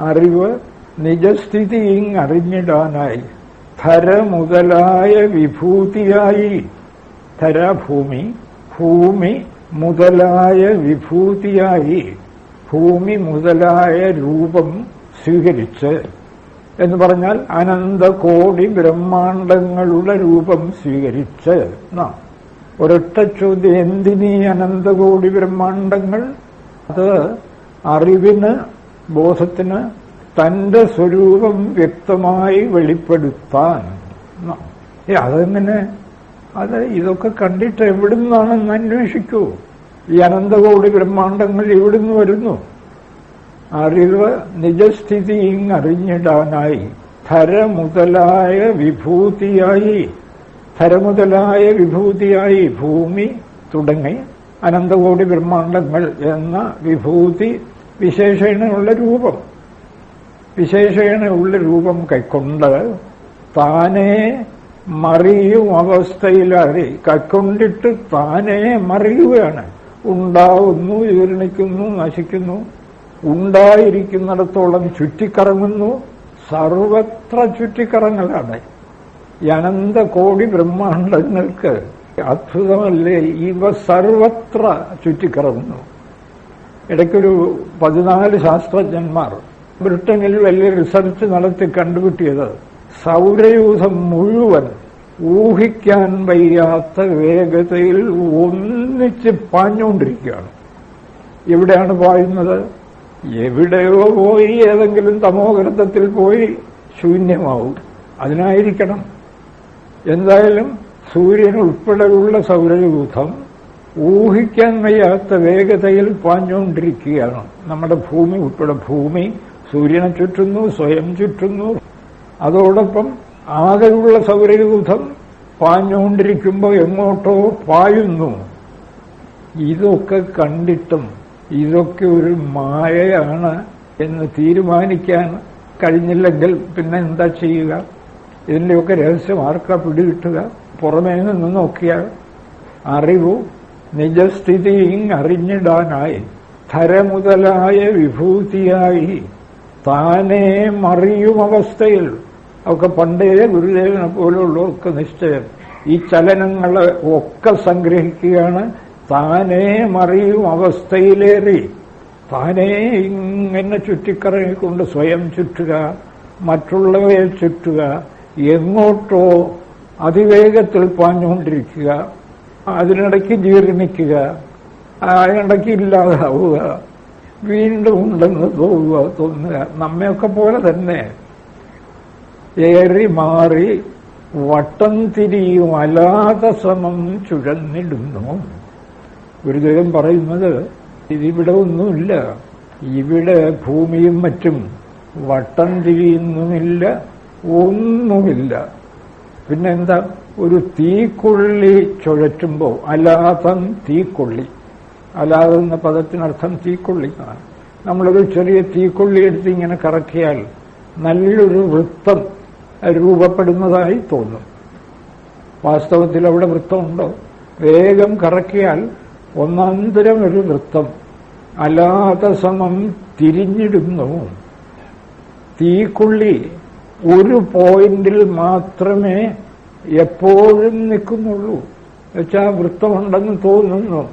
അറിവ് നിജസ്ഥിതി അറിഞ്ഞിടാനായി ധര മുതലായ വിഭൂതിയായി. ധരഭൂമി ഭൂമി മുതലായ വിഭൂതിയായി. ഭൂമി മുതലായ രൂപം സ്വീകരിച്ച് എന്ന് പറഞ്ഞാൽ അനന്തകോടി ബ്രഹ്മാണ്ടങ്ങളുടെ രൂപം സ്വീകരിച്ച്. എന്നാ. ഒരൊറ്റ ചോദ്യം എന്തിനീ അനന്തകോടി ബ്രഹ്മാണ്ടങ്ങൾ? അത് അറിവിന് ബോധത്തിന് തന്റെ സ്വരൂപം വ്യക്തമായി വെളിപ്പെടുത്താൻ. അതെങ്ങനെ? അത് ഇതൊക്കെ കണ്ടിട്ട് എവിടുന്നാണെന്ന് അന്വേഷിക്കൂ. ഈ അനന്തകോടി ബ്രഹ്മാണ്ടങ്ങൾ ഇവിടുന്ന് വരുന്നു? അറിവ് നിജസ്ഥിതി ഇങ്ങറിഞ്ഞിടാനായി. ധര മുതലായ വിഭൂതിയായി. ധര മുതലായ വിഭൂതിയായി ഭൂമി തുടങ്ങി അനന്തകോടി ബ്രഹ്മാണ്ടങ്ങൾ എന്ന വിഭൂതി വിശേഷണയുള്ള രൂപം. വിശേഷണയുള്ള രൂപം കൈക്കൊണ്ട് താനേ മറിയും അവസ്ഥയിലറി. കൈക്കൊണ്ടിട്ട് താനേ മറിയുകയാണ്. ഉണ്ടാവുന്നു വിവരണിക്കുന്നു നശിക്കുന്നു. ഉണ്ടായിരിക്കുന്നിടത്തോളം ചുറ്റിക്കറങ്ങുന്നു. സർവത്ര ചുറ്റിക്കറങ്ങലാണ്. അനന്ത കോടി ബ്രഹ്മാണ്ടങ്ങൾക്ക് അത്ഭുതമല്ലേ? ഇവ സർവത്ര ചുറ്റിക്കറങ്ങുന്നു. ഇടയ്ക്കൊരു പതിനാല് ശാസ്ത്രജ്ഞന്മാർ ബ്രിട്ടനിൽ വലിയ റിസർച്ച് നടത്തി കണ്ടുപിട്ടിയത് സൗരയൂഥം മുഴുവൻ ഊഹിക്കാൻ വയ്യാത്ത വേഗതയിൽ ഒന്നിച്ച് പാഞ്ഞുകൊണ്ടിരിക്കുകയാണ്. എവിടെയാണ് പായുന്നത്? എവിടെയോ പോയി ഏതെങ്കിലും തമോഗ്രന്ഥത്തിൽ പോയി ശൂന്യമാവും. അതിനായിരിക്കണം. എന്തായാലും സൂര്യൻ ഉൾപ്പെടെയുള്ള സൗരയൂഥം ഊഹിക്കാൻ വയ്യാത്ത വേഗതയിൽ പാഞ്ഞുകൊണ്ടിരിക്കുകയാണ്. നമ്മുടെ ഭൂമി ഉൾപ്പെടെ ഭൂമി സൂര്യനെ ചുറ്റുന്നു സ്വയം ചുറ്റുന്നു. അതോടൊപ്പം ആകെയുള്ള സൗരയൂഥം പാഞ്ഞുകൊണ്ടിരിക്കുമ്പോൾ എങ്ങോട്ടോ പായുന്നു. ഇതൊക്കെ കണ്ടിട്ടും ഇതൊക്കെ ഒരു മായയാണ് എന്ന് തീരുമാനിക്കാൻ കഴിഞ്ഞില്ലെങ്കിൽ പിന്നെ എന്താ ചെയ്യുക? ഇതിന്റെയൊക്കെ രഹസ്യം ആർക്കാ പിടികിട്ടുക. പുറമേ നിന്ന് നോക്കിയാൽ അറിവു നിജസ്ഥിതി അറിഞ്ഞിടാനായി ധരമുതലായ വിഭൂതിയായി താനേ മറിയും അവസ്ഥയിൽ ഒക്കെ പണ്ടേ ഗുരുദേവനെ പോലുള്ളവർക്ക് നിശ്ചയം. ഈ ചലനങ്ങളെ ഒക്കെ സംഗ്രഹിക്കുകയാണ്. താനേ മറിയും അവസ്ഥയിലേറി താനേ ഇങ്ങനെ ചുറ്റിക്കറങ്ങിക്കൊണ്ട് സ്വയം ചുറ്റുക മറ്റുള്ളവയെ ചുറ്റുക എങ്ങോട്ടോ അതിവേഗത്തിൽ പാഞ്ഞുകൊണ്ടിരിക്കുക. അതിനിടയ്ക്ക് ജീർണിക്കുക അതിനിടയ്ക്ക് ഇല്ലാതാവുക വീണ്ടും ഉണ്ടെന്ന് തോന്നുക തോന്നുക. നമ്മയൊക്കെ പോലെ തന്നെ ഏറി മാറി വട്ടം തിരിയും അല്ലാത്ത ശ്രമം ചുഴന്നിടുന്നു. ഗുരുദേവൻ പറയുന്നത് ഇതിവിടെ ഒന്നുമില്ല. ഇവിടെ ഭൂമിയും മറ്റും വട്ടം തിരിയുന്നുമില്ല ഒന്നുമില്ല. പിന്നെന്താ? ഒരു തീക്കൊള്ളി ചുഴറ്റുമ്പോൾ അലാതം തീക്കൊള്ളി. അലാതെ എന്ന പദത്തിനർത്ഥം തീക്കൊള്ളി നമ്മളൊരു ചെറിയ തീക്കൊള്ളി എടുത്ത് ഇങ്ങനെ കറക്കിയാൽ നല്ലൊരു വൃത്തം രൂപപ്പെടുന്നതായി തോന്നും. വാസ്തവത്തിൽ അവിടെ വൃത്തമുണ്ടോ? വേഗം കറക്കിയാൽ ഒന്നാന്തരം ഒരു വൃത്തം അലാത സമം തിരിഞ്ഞിടുന്നു. തീക്കുള്ളി ഒരു പോയിന്റിൽ മാത്രമേ എപ്പോഴും നിൽക്കുന്നുള്ളൂ. എന്നുവെച്ചാൽ വൃത്തമുണ്ടെന്ന് തോന്നുന്നു.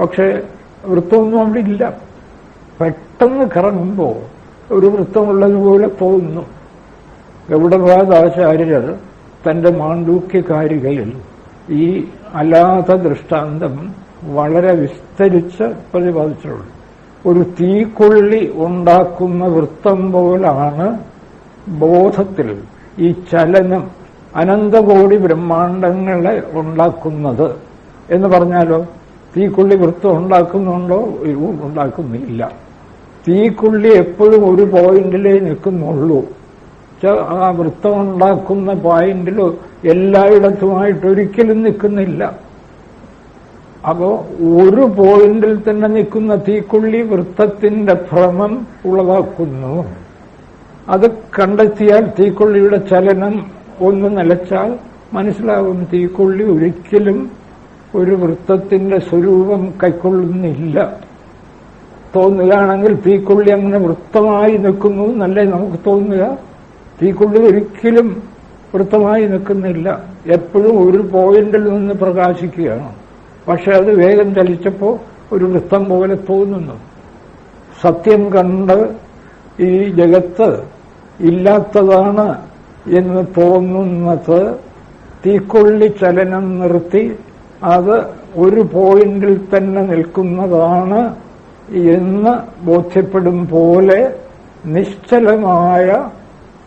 പക്ഷെ വൃത്തമൊന്നും അവിടെ ഇല്ല. പെട്ടെന്ന് കറങ്ങുമ്പോൾ ഒരു വൃത്തമുള്ളതുപോലെ തോന്നുന്നു. ഗൗഡപാദാചാര്യർ തന്റെ മാണ്ഡൂക്യകാരികയിൽ ഈ അല്ലാത്ത ദൃഷ്ടാന്തം വളരെ വിസ്തരിച്ച് പ്രതിപാദിച്ചിട്ടുള്ളൂ ഒരു തീക്കൊള്ളി ഉണ്ടാക്കുന്ന വൃത്തം പോലാണ് ബോധത്തിൽ ഈ ചലനം അനന്തകോടി ബ്രഹ്മാണ്ടങ്ങളെ ഉണ്ടാക്കുന്നത്. എന്ന് പറഞ്ഞാലോ തീക്കുള്ളി വൃത്തം ഉണ്ടാക്കുന്നുണ്ടോ? ഉണ്ടാക്കുന്നില്ല. തീക്കുള്ളി എപ്പോഴും ഒരു പോയിന്റിലേ നിൽക്കുന്നുള്ളൂ. ആ വൃത്തം ഉണ്ടാക്കുന്ന പോയിന്റിലോ എല്ലായിടത്തുമായിട്ട് ഒരിക്കലും നിൽക്കുന്നില്ല. അപ്പോ ഒരു പോയിന്റിൽ തന്നെ നിൽക്കുന്ന തീക്കുള്ളി വൃത്തത്തിന്റെ ഭ്രമം ഉളവാക്കുന്നു. അത് കണ്ടെത്തിയാൽ തീക്കൊള്ളിയുടെ ചലനം ഒന്ന് നിലച്ചാൽ മനസ്സിലാവും തീക്കൊള്ളി ഒരിക്കലും ഒരു വൃത്തത്തിന്റെ സ്വരൂപം കൈക്കൊള്ളുന്നില്ല. തോന്നുകയാണെങ്കിൽ തീക്കൊള്ളി അങ്ങനെ വൃത്തമായി നിൽക്കുന്നു എന്നല്ലേ നമുക്ക് തോന്നുക? തീക്കൊള്ളി ഒരിക്കലും വൃത്തമായി നിൽക്കുന്നില്ല. എപ്പോഴും ഒരു പോയിന്റിൽ നിന്ന് പ്രകാശിക്കുകയാണ്. പക്ഷെ അത് വേഗം ചലിച്ചപ്പോൾ ഒരു വൃത്തം പോലെ തോന്നുന്നു. സത്യം കണ്ട് ഈ ജഗത്ത് ഇല്ലാത്തതാണ് എന്ന് തോന്നുന്നത് തീക്കൊള്ളി ചലനം നിർത്തി അത് ഒരു പോയിന്റിൽ തന്നെ നിൽക്കുന്നതാണ് എന്ന് ബോധ്യപ്പെടും പോലെ നിശ്ചലമായ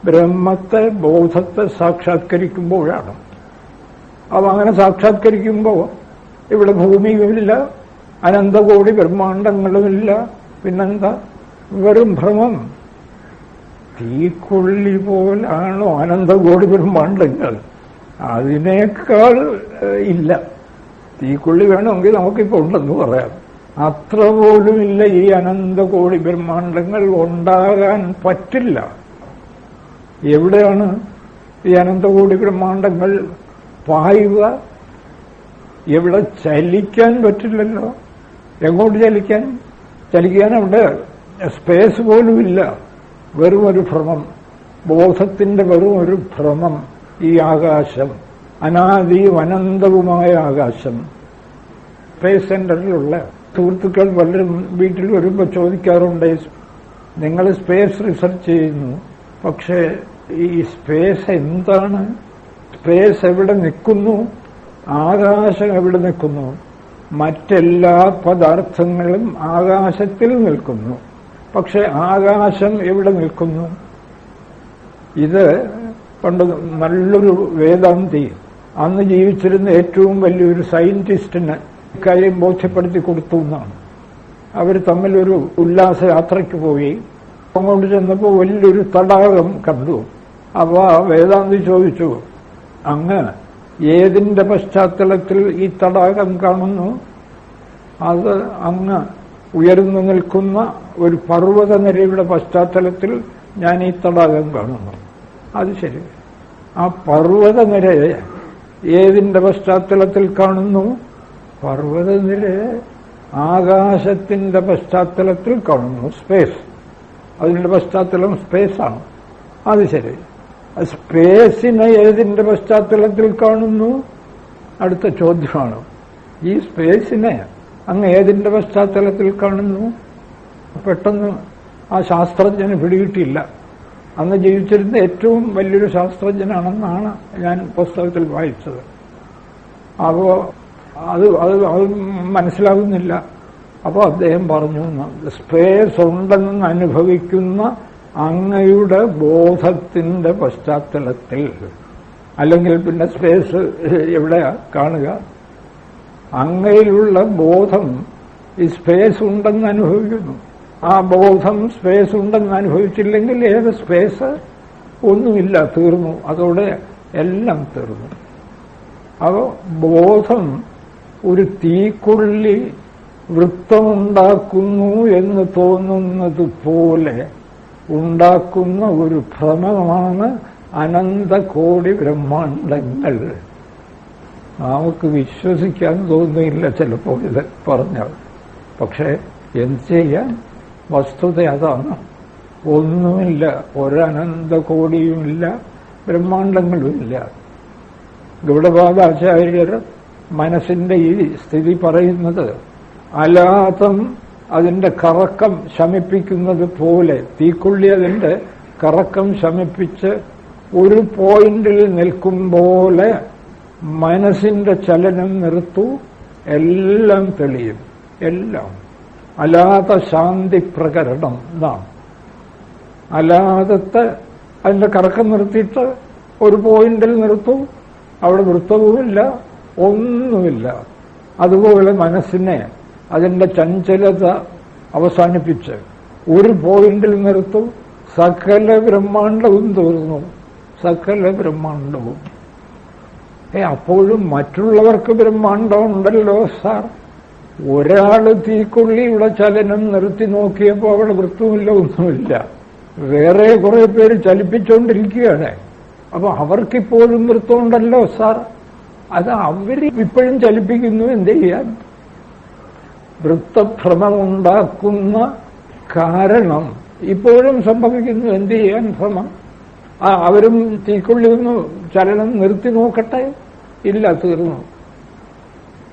ബ്രഹ്മത്തെ ബോധത്തെ സാക്ഷാത്കരിക്കുമ്പോഴാണ്. അപ്പം അങ്ങനെ സാക്ഷാത്കരിക്കുമ്പോൾ ഇവിടെ ഭൂമിയുമില്ല അനന്തകോടി ബ്രഹ്മാണ്ടങ്ങളുമില്ല പിന്നെന്താ? വെറും ഭ്രമം. തീക്കൊള്ളി പോലാണോ അനന്തകോടി ബ്രഹ്മാണ്ടങ്ങൾ അതിനേക്കാൾ ഇല്ല. തീക്കൊള്ളി വേണമെങ്കിൽ നമുക്കിപ്പോൾ ഉണ്ടെന്ന് പറയാം. അത്ര പോലുമില്ല ഈ അനന്തകോടി ബ്രഹ്മാണ്ടങ്ങൾ ഉണ്ടാകാൻ പറ്റില്ല. എവിടെയാണ് ഈ അനന്തകോടി ബ്രഹ്മാണ്ടങ്ങൾ പായുക? എവിടെ ചലിക്കാൻ പറ്റില്ലല്ലോ? എങ്ങോട്ട് ചലിക്കാൻ? ചലിക്കാൻ അവിടെ സ്പേസ് പോലുമില്ല. വെറും ഒരു ഭ്രമം. ബോധത്തിന്റെ വെറും ഒരു ഭ്രമം ഈ ആകാശം. അനാദിയും അനന്തവുമായ ആകാശം. സ്പേസ് സെന്ററിലുള്ള സുഹൃത്തുക്കൾ പലരും വീട്ടിൽ വരുമ്പോൾ ചോദിക്കാറുണ്ട് നിങ്ങൾ സ്പേസ് റിസർച്ച് ചെയ്യുന്നു. പക്ഷേ ഈ സ്പേസ് എന്താണ്? സ്പേസ് എവിടെ നിൽക്കുന്നു? ആകാശം എവിടെ നിൽക്കുന്നു? മറ്റെല്ലാ പദാർത്ഥങ്ങളും ആകാശത്തിൽ നിൽക്കുന്നു. പക്ഷെ ആകാശം എവിടെ നിൽക്കുന്നു? ഇത് പണ്ട് നല്ലൊരു വേദാന്തി അന്ന് ജീവിച്ചിരുന്ന ഏറ്റവും വലിയൊരു സയന്റിസ്റ്റിന് ഇക്കാര്യം ബോധ്യപ്പെടുത്തി കൊടുത്തു എന്നാണ്. അവർ തമ്മിലൊരു ഉല്ലാസ യാത്രയ്ക്ക് പോയി. അങ്ങോട്ട് ചെന്നപ്പോൾ വലിയൊരു തടാകം കണ്ടു. അപ്പോൾ ആ വേദാന്തി ചോദിച്ചു അങ്ങ് ഏതിന്റെ പശ്ചാത്തലത്തിൽ ഈ തടാകം കാണുന്നു? അത് അങ്ങ് ഉയർന്നു നിൽക്കുന്ന ഒരു പർവതനിരയുടെ പശ്ചാത്തലത്തിൽ ഞാൻ ഈ തടാകം കാണുന്നു. അത് ശരി. ആ പർവതനിര ഏതിന്റെ പശ്ചാത്തലത്തിൽ കാണുന്നു? പർവതനിര ആകാശത്തിന്റെ പശ്ചാത്തലത്തിൽ കാണുന്നു. സ്പേസ് അതിന്റെ പശ്ചാത്തലം സ്പേസാണ് അത് ശരി. സ്പേസിനെ ഏതിന്റെ പശ്ചാത്തലത്തിൽ കാണുന്നു? അടുത്ത ചോദ്യമാണ്. ഈ സ്പേസിനെ അങ്ങ് ഏതിന്റെ പശ്ചാത്തലത്തിൽ കാണുന്നു? പെട്ടെന്ന് ആ ശാസ്ത്രജ്ഞന് പിടികിട്ടില്ല അന്ന് ജീവിച്ചിരുന്ന ഏറ്റവും വലിയൊരു ശാസ്ത്രജ്ഞനാണെന്നാണ് ഞാൻ പുസ്തകത്തിൽ വായിച്ചത്. അപ്പോ അത് അത് അത് മനസ്സിലാകുന്നില്ല. അപ്പോൾ അദ്ദേഹം പറഞ്ഞു സ്പേസ് ഉണ്ടെന്ന് അനുഭവിക്കുന്ന അങ്ങയുടെ ബോധത്തിന്റെ പശ്ചാത്തലത്തിൽ. അല്ലെങ്കിൽ പിന്നെ സ്പേസ് എവിടെയാ കാണുക? അങ്ങയിലുള്ള ബോധം ഈ സ്പേസ് ഉണ്ടെന്ന് അനുഭവിക്കുന്നു. ആ ബോധം സ്പേസ് ഉണ്ടെന്ന് അനുഭവിച്ചില്ലെങ്കിൽ ഏത് സ്പേസ് ഒന്നുമില്ല തീർന്നു. അതോടെ എല്ലാം തീർന്നു. അപ്പോൾ ബോധം ഒരു തീക്കുള്ളി വൃത്തമുണ്ടാക്കുന്നു എന്ന് തോന്നുന്നത് പോലെ ഉണ്ടാക്കുന്ന ഒരു ഭ്രമമാണ് അനന്തകോടി ബ്രഹ്മാണ്ടങ്ങൾ. നമുക്ക് വിശ്വസിക്കാൻ തോന്നുന്നില്ല ചിലപ്പോൾ ഇത് പറഞ്ഞാൽ. പക്ഷേ എന്ത് ചെയ്യാൻ? വസ്തുത അതാണ്. ഒന്നുമില്ല ഒരനന്തകോടിയുമില്ല ബ്രഹ്മാണ്ടങ്ങളുമില്ല ഗൗഡപാദാചാര്യർ മനസ്സിന്റെ ഈ സ്ഥിതി പറയുന്നത് അലാതം അതിന്റെ കറക്കം ശമിപ്പിക്കുന്നത് പോലെ തീക്കൊള്ളി അതിന്റെ കറക്കം ശമിപ്പിച്ച് ഒരു പോയിന്റിൽ നിൽക്കും പോലെ മനസ്സിന്റെ ചലനം നിർത്തു എല്ലാം തെളിയും. എല്ലാം. അലാത ശാന്തി പ്രകരണം ഇതാണ് അലാതത്തെ അതിന്റെ കറക്കം നിർത്തിയിട്ട് ഒരു പോയിന്റിൽ നിർത്തും അവിടെ വൃത്തവുമില്ല ഒന്നുമില്ല. അതുപോലെ മനസ്സിനെ അതിന്റെ ചഞ്ചലത അവസാനിപ്പിച്ച് ഒരു പോയിന്റിൽ നിർത്തും സകല ബ്രഹ്മാണ്ടവും തീർന്നു. സകല ബ്രഹ്മാണ്ടവും ഏ അപ്പോഴും മറ്റുള്ളവർക്ക് ബ്രഹ്മാണ്ടം ഉണ്ടല്ലോ സാർ. ഒരാൾ തീക്കൊള്ളിയുടെ ചലനം നിർത്തി നോക്കിയപ്പോൾ അവിടെ വൃത്തമില്ല ഒന്നുമില്ല. വേറെ കുറെ പേര് ചലിപ്പിച്ചുകൊണ്ടിരിക്കുകയാണ് അപ്പൊ അവർക്കിപ്പോഴും വൃത്തമുണ്ടല്ലോ സാർ. അത് അവർ ഇപ്പോഴും ചലിപ്പിക്കുന്നു എന്ത് ചെയ്യാൻ? വൃത്തഭ്രമമുണ്ടാക്കുന്ന കാരണം ഇപ്പോഴും സംഭവിക്കുന്നു എന്ത് ചെയ്യാൻ ഭ്രമം? ആ അവരും തീക്കൊള്ളി നിന്ന് ചലനം നിർത്തി നോക്കട്ടെ? ഇല്ല തീർന്നു.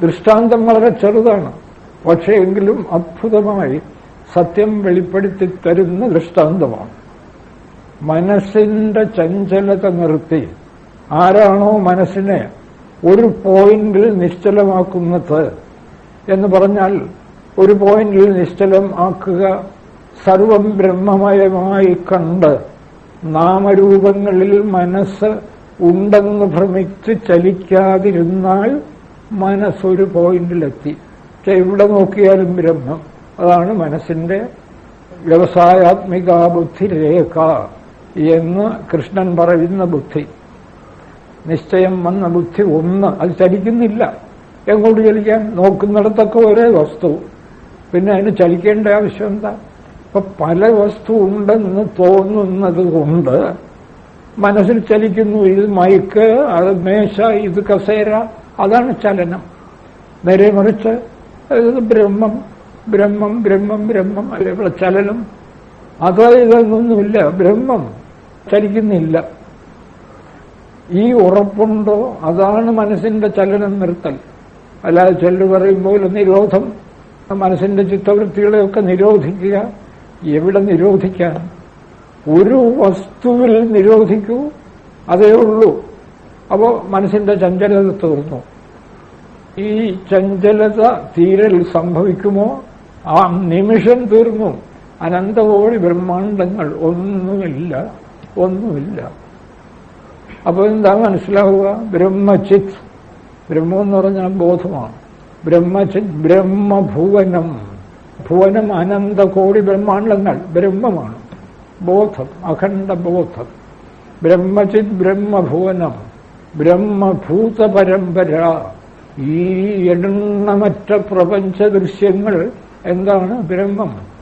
ദൃഷ്ടാന്തം വളരെ ചെറുതാണ്. പക്ഷേ എങ്കിലും അത്ഭുതമായി സത്യം വെളിപ്പെടുത്തി തരുന്ന ദൃഷ്ടാന്തമാണ്. മനസ്സിന്റെ ചഞ്ചലത നിർത്തി ആരാണോ മനസ്സിനെ ഒരു പോയിന്റിൽ നിശ്ചലമാക്കുന്നത് എന്ന് പറഞ്ഞാൽ ഒരു പോയിന്റിൽ നിശ്ചലം ആക്കുക സർവം ബ്രഹ്മമയമായി കണ്ട് നാമരൂപങ്ങളിൽ മനസ്സ് ഉണ്ടെന്ന് ഭ്രമിച്ച് ചലിക്കാതിരുന്നാൽ മനസ്സൊരു പോയിന്റിലെത്തി. എവിടെ നോക്കിയാലും ബ്രഹ്മം. അതാണ് മനസ്സിന്റെ വ്യവസായാത്മിക ബുദ്ധിരേഖ എന്ന് കൃഷ്ണൻ പറയുന്ന ബുദ്ധി. നിശ്ചയം വന്ന ബുദ്ധി ഒന്ന്. അത് ചലിക്കുന്നില്ല. എങ്ങോട്ട് ചലിക്കാൻ? നോക്കുന്നിടത്തൊക്കെ ഒരേ വസ്തു. പിന്നെ അതിന് ചലിക്കേണ്ട ആവശ്യം എന്താ? ഇപ്പൊ പല വസ്തു ഉണ്ടെന്ന് തോന്നുന്നത് കൊണ്ട് മനസ്സിൽ ചലിക്കുന്നു ഇത് മയക്ക് അത് മേശ ഇത് കസേര അതാണ് ചലനം. നേരെ മറിച്ച് ബ്രഹ്മം ബ്രഹ്മം ബ്രഹ്മം ബ്രഹ്മം അതേപോലെ ചലനം. അത് ഇതൊന്നുമില്ല ബ്രഹ്മം ചലിക്കുന്നില്ല. ഈ ഉറപ്പുണ്ടോ? അതാണ് മനസ്സിന്റെ ചലനം നിർത്തൽ. അല്ലാതെ ചെല്ലു പറയുമ്പോൾ നിരോധം. മനസ്സിന്റെ ചിത്തവൃത്തികളെയൊക്കെ നിരോധിക്കുക. എവിടെ നിരോധിക്കാം? ഒരു വസ്തുവിൽ നിരോധിക്കൂ. അതേ ഉള്ളൂ. അപ്പോ മനസ്സിന്റെ ചഞ്ചലത തീർന്നു. ഈ ചഞ്ചലത തീരൽ സംഭവിക്കുമോ? ആ നിമിഷം തീർന്നു. അനന്തകോടി ബ്രഹ്മാണ്ടങ്ങൾ ഒന്നുമില്ല. ഒന്നുമില്ല. അപ്പൊ എന്താ മനസ്സിലാവുക? ബ്രഹ്മചിത്. ബ്രഹ്മം എന്ന് പറഞ്ഞാൽ ബോധമാണ്. ബ്രഹ്മചിത് ബ്രഹ്മഭുവനം. ഭുവനം അനന്ത കോടി ബ്രഹ്മാണ്ടങ്ങൾ ബ്രഹ്മമാണ്. ബോധം അഖണ്ഡ ബോധം. ബ്രഹ്മചിത് ബ്രഹ്മഭുവനം ബ്രഹ്മഭൂത പരമ്പര ഈ എണ്ണമറ്റ പ്രപഞ്ച ദൃശ്യങ്ങൾ എന്താണ്? ബ്രഹ്മം